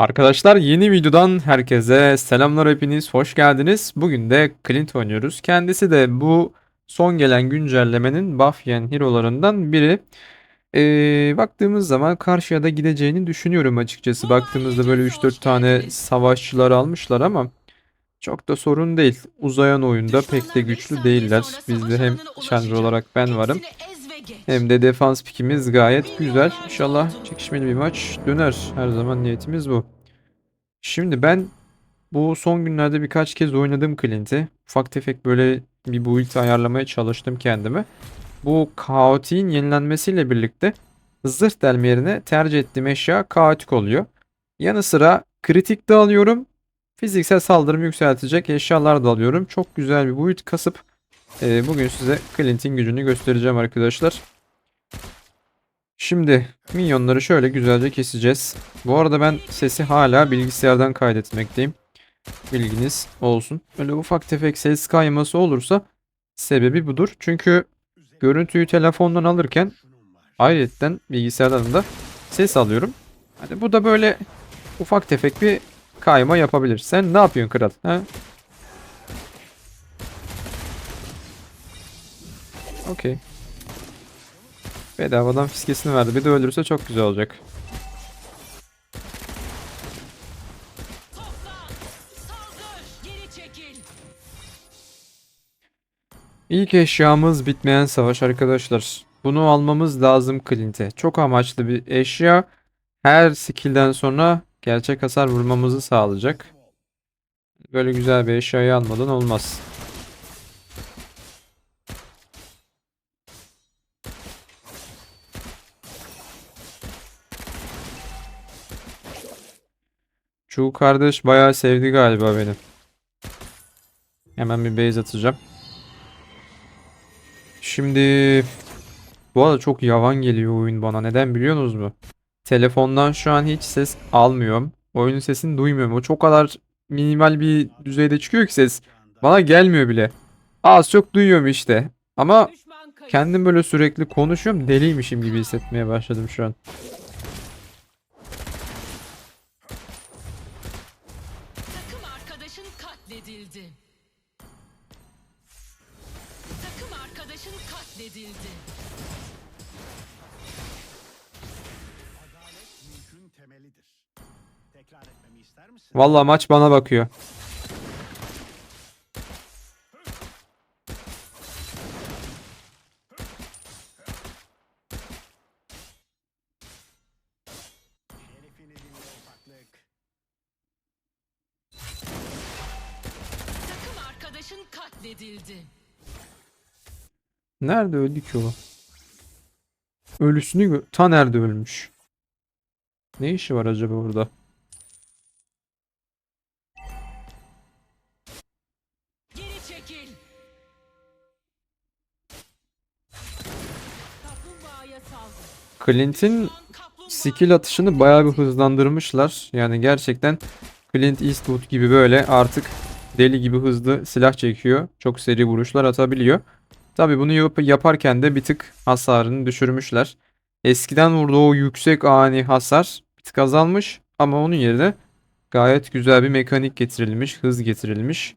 Arkadaşlar yeni videodan herkese selamlar hepiniz hoş geldiniz. Bugün de Clint oynuyoruz. Kendisi de bu son gelen güncellemenin buff yiyen hero'larından biri. Ee, baktığımız zaman karşıya da gideceğini düşünüyorum açıkçası. Baktığımızda böyle 3-4 tane savaşçılar almışlar ama çok da sorun değil. Uzayan oyunda pek de güçlü değiller. Bizde hem Chandra olarak ben varım. Hem de defans pikimiz gayet güzel. İnşallah çekişmeli bir maç döner. Her zaman niyetimiz bu. Şimdi ben bu son günlerde birkaç kez oynadım Clint'i. Ufak tefek böyle bir build ayarlamaya çalıştım kendime. Bu kaotiğin yenilenmesiyle birlikte zırh delme yerine tercih ettiğim eşya kaotik oluyor. Yanı sıra kritik de alıyorum. Fiziksel saldırımı yükseltecek eşyalar da alıyorum. Çok güzel bir build kasıp e, bugün size Clint'in gücünü göstereceğim arkadaşlar. Şimdi minyonları şöyle güzelce keseceğiz. Bu arada ben sesi hala bilgisayardan kaydetmekteyim. Bilginiz olsun. Öyle ufak tefek ses kayması olursa sebebi budur. Çünkü görüntüyü telefondan alırken ayrıyetten bilgisayardan da ses alıyorum. Hani bu da böyle ufak tefek bir kayma yapabilir. Sen ne yapıyorsun kral? Ha? Okey. Bedavadan fiskesini verdi. Bir de öldürürse çok güzel olacak. İlk eşyamız bitmeyen savaş arkadaşlar. Bunu almamız lazım Clint'e. Çok amaçlı bir eşya. Her skill'den sonra gerçek hasar vurmamızı sağlayacak. Böyle güzel bir eşyayı almadan olmaz. Şu kardeş bayağı sevdi galiba beni. Hemen bir base atacağım. Şimdi bu arada çok yavan geliyor oyun bana. Neden biliyorsunuz mu? Telefondan şu an hiç ses almıyorum. Oyunun sesini duymuyorum. O çok kadar minimal bir düzeyde çıkıyor ki ses. Bana gelmiyor bile. Az çok duyuyorum işte. Ama kendim böyle sürekli konuşuyorum. Deliymişim gibi hissetmeye başladım şu an. Arkadaşın katledildi. mülkün temelidir. Tekrar etmemi ister misin? Vallahi maç bana bakıyor. Şerefini dinle ufaklık. Takım arkadaşın katledildi. Nerede öldü ki o? Ölüsünü gö- ta nerede ölmüş? Ne işi var acaba saldır. Clint'in skill atışını bayağı bir hızlandırmışlar. Yani gerçekten Clint Eastwood gibi böyle artık deli gibi hızlı silah çekiyor. Çok seri vuruşlar atabiliyor. Tabi bunu yap- yaparken de bir tık hasarını düşürmüşler. Eskiden vurduğu o yüksek ani hasar bir tık azalmış ama onun yerine gayet güzel bir mekanik getirilmiş, hız getirilmiş.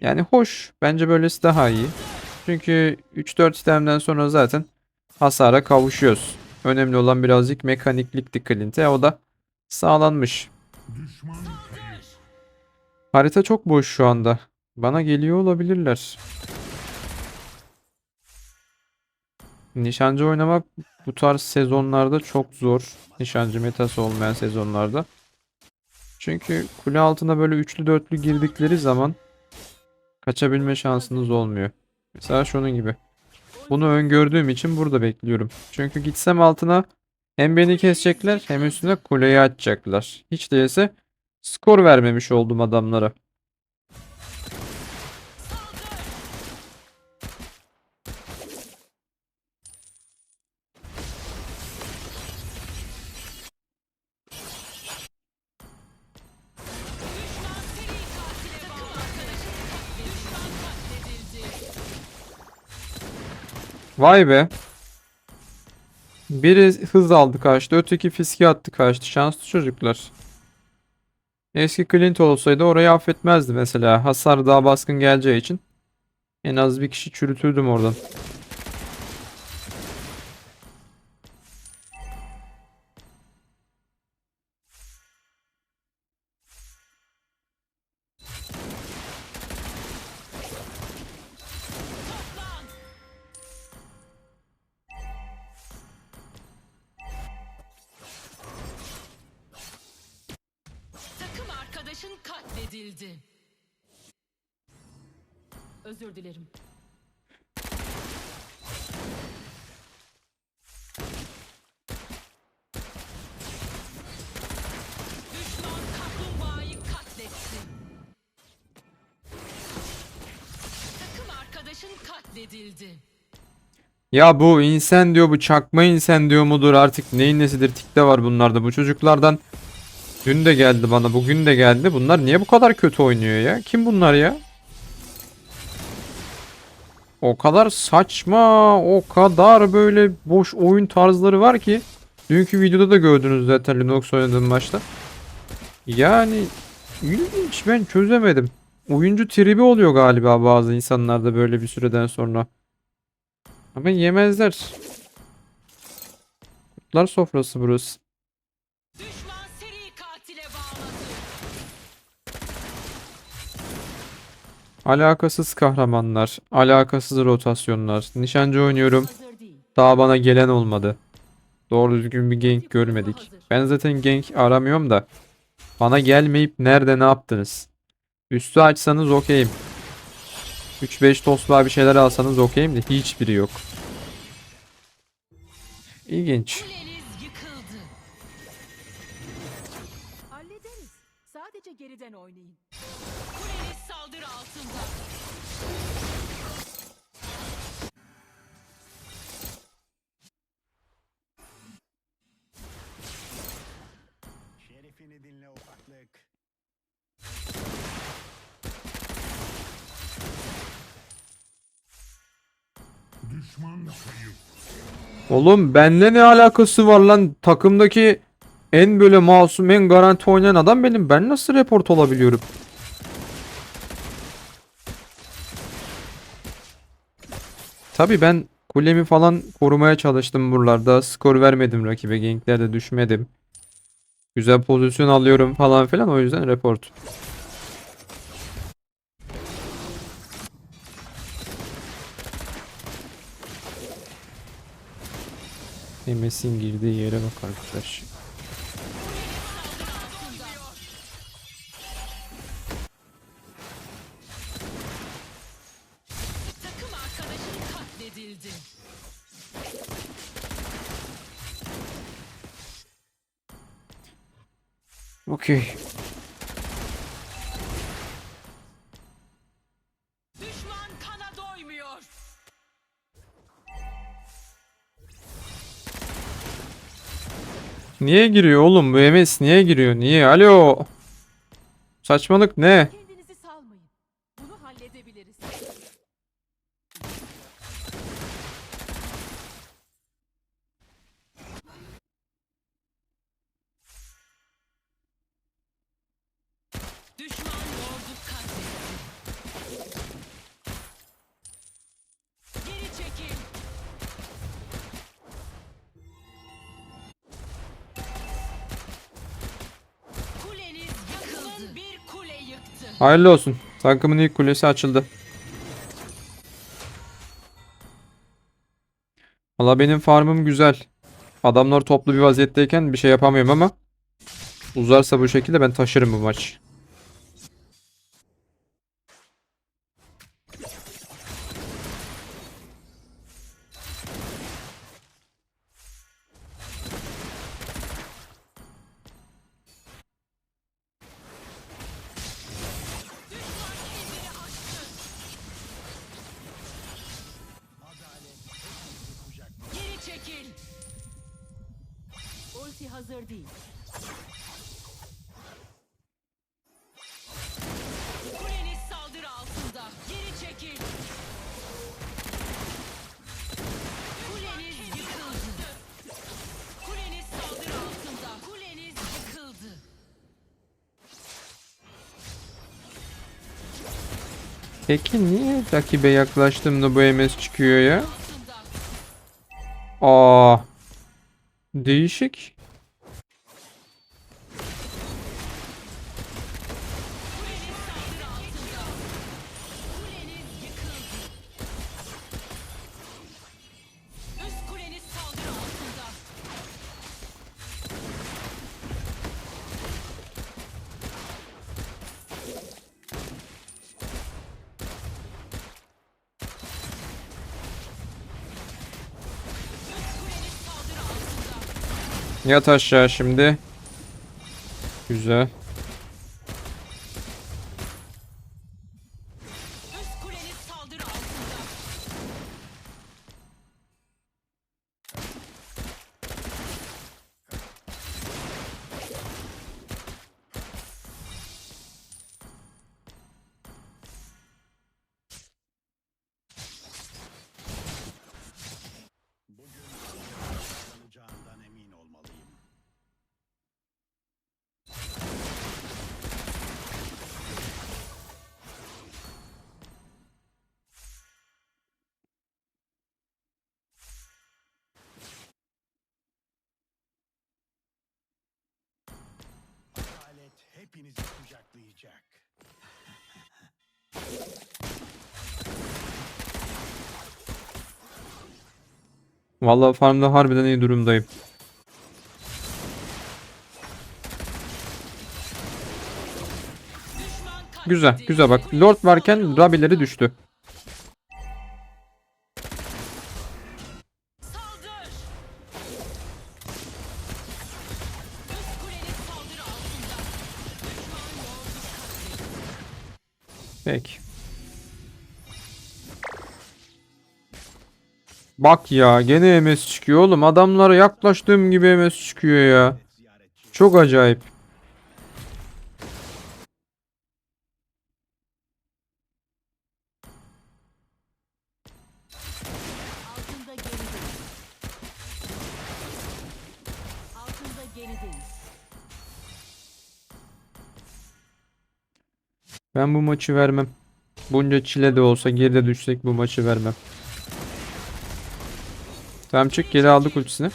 Yani hoş. Bence böylesi daha iyi. Çünkü 3-4 itemden sonra zaten hasara kavuşuyoruz. Önemli olan birazcık mekaniklikti Clint'e. O da sağlanmış. Harita çok boş şu anda. Bana geliyor olabilirler. Nişancı oynamak bu tarz sezonlarda çok zor. Nişancı metası olmayan sezonlarda. Çünkü kule altına böyle üçlü dörtlü girdikleri zaman kaçabilme şansınız olmuyor. Mesela şunun gibi. Bunu öngördüğüm için burada bekliyorum. Çünkü gitsem altına hem beni kesecekler hem üstüne kuleyi açacaklar. Hiç değilse skor vermemiş oldum adamlara. Vay be. Biri hız aldı kaçtı. Öteki fiske attı kaçtı. Şanslı çocuklar. Eski Clint olsaydı orayı affetmezdi mesela. Hasar daha baskın geleceği için. En az bir kişi çürütürdüm oradan. Katledildi. Özür dilerim. Düşman kaplumbağayı katletti. Takım arkadaşın katledildi. Ya bu insan diyor bu çakma insan diyor mudur artık neyin nesidir tikte var bunlarda bu çocuklardan dün de geldi bana bugün de geldi. Bunlar niye bu kadar kötü oynuyor ya? Kim bunlar ya? O kadar saçma o kadar böyle boş oyun tarzları var ki. Dünkü videoda da gördünüz zaten Linux oynadığım maçta. Yani ilginç ben çözemedim. Oyuncu tribi oluyor galiba bazı insanlarda böyle bir süreden sonra. Ama yemezler. Kurtlar sofrası burası. Alakasız kahramanlar, alakasız rotasyonlar. Nişancı oynuyorum. Daha bana gelen olmadı. Doğru düzgün bir gank görmedik. Ben zaten gank aramıyorum da. Bana gelmeyip nerede ne yaptınız? Üstü açsanız okeyim. 3-5 tosluğa bir şeyler alsanız okeyim de hiçbiri yok. İlginç. Şerifini dinle ufaklık. Oğlum benle ne alakası var lan? Takımdaki en böyle masum, en garanti oynayan adam benim. Ben nasıl report olabiliyorum? Tabii ben kulemi falan korumaya çalıştım buralarda. Skor vermedim rakibe. Ganklerde düşmedim. Güzel pozisyon alıyorum falan filan. O yüzden report. Emes'in girdiği yere bak arkadaş. Okey. Düşman kana doymuyor. Niye giriyor oğlum? Bu MS niye giriyor? Niye? Alo. Saçmalık ne Hayırlı olsun. Takımın ilk kulesi açıldı. Valla benim farmım güzel. Adamlar toplu bir vaziyetteyken bir şey yapamıyorum ama Uzarsa bu şekilde ben taşırım bu maç Ulti hazır değil. Kuleniz saldırı altında. Geri çekil. Kuleniz yıkıldı. Kuleniz saldırı altında. Kuleniz yıkıldı. Peki niye rakibe yaklaştığımda bu MS çıkıyor ya? Aa. Değişik. Yat aşağı şimdi. Güzel. Hepinizi kucaklayacak. Vallahi farmda harbiden iyi durumdayım. Güzel, güzel bak. Lord varken Rabileri düştü. Peki. Bak ya gene MS çıkıyor oğlum. Adamlara yaklaştığım gibi MS çıkıyor ya. Çok acayip. Ben bu maçı vermem. Bunca çile de olsa geride düşsek bu maçı vermem. Tamam çık geri aldık ultisini.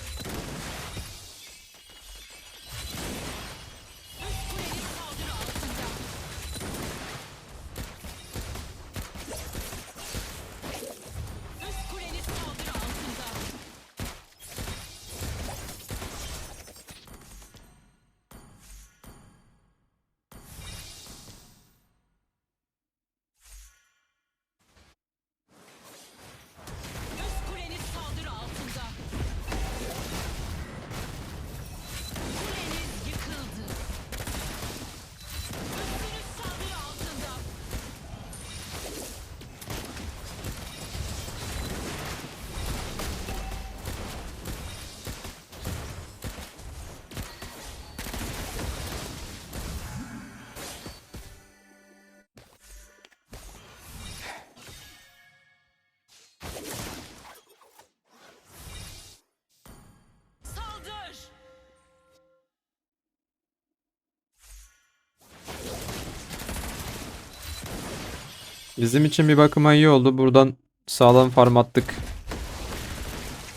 Bizim için bir bakıma iyi oldu. Buradan sağlam farm attık.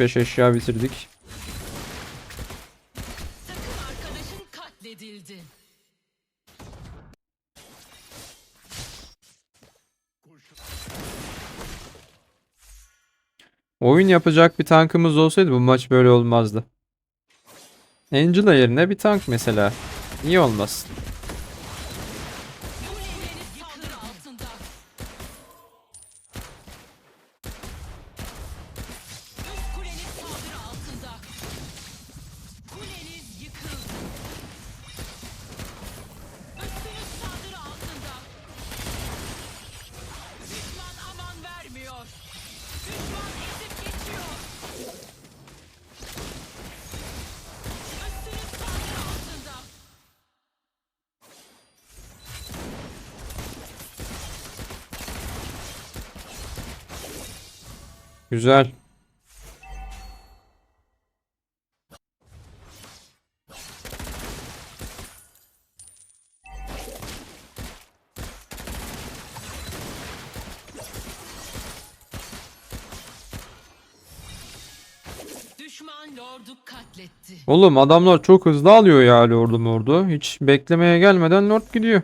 5 eşya bitirdik. Oyun yapacak bir tankımız olsaydı bu maç böyle olmazdı. Angela yerine bir tank mesela. Niye olmaz? Güzel. Oğlum adamlar çok hızlı alıyor ya Lord'u Lord'u. Hiç beklemeye gelmeden Lord gidiyor.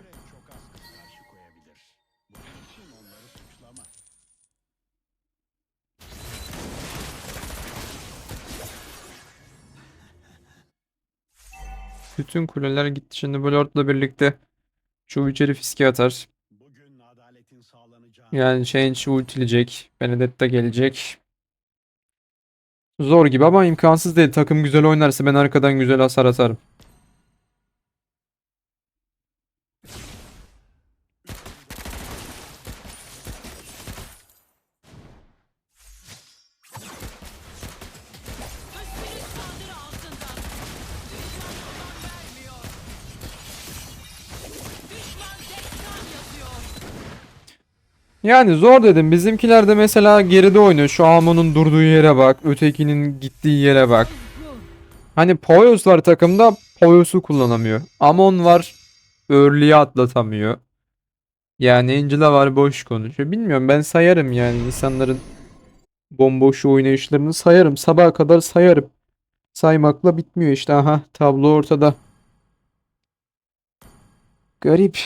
Bütün kuleler gitti şimdi bu Lord'la birlikte. Şu içeri fiske atar. Yani Change ultileyecek. Benedetta gelecek. Zor gibi ama imkansız değil. Takım güzel oynarsa ben arkadan güzel hasar atarım. Yani zor dedim. Bizimkiler de mesela geride oynuyor. Şu Amon'un durduğu yere bak. Ötekinin gittiği yere bak. Hani Poyos var takımda. Poyos'u kullanamıyor. Amon var. Early'yi atlatamıyor. Yani Angela var boş konuşuyor. Bilmiyorum ben sayarım yani insanların bomboş oynayışlarını sayarım. Sabaha kadar sayarım. Saymakla bitmiyor işte. Aha tablo ortada. Garip.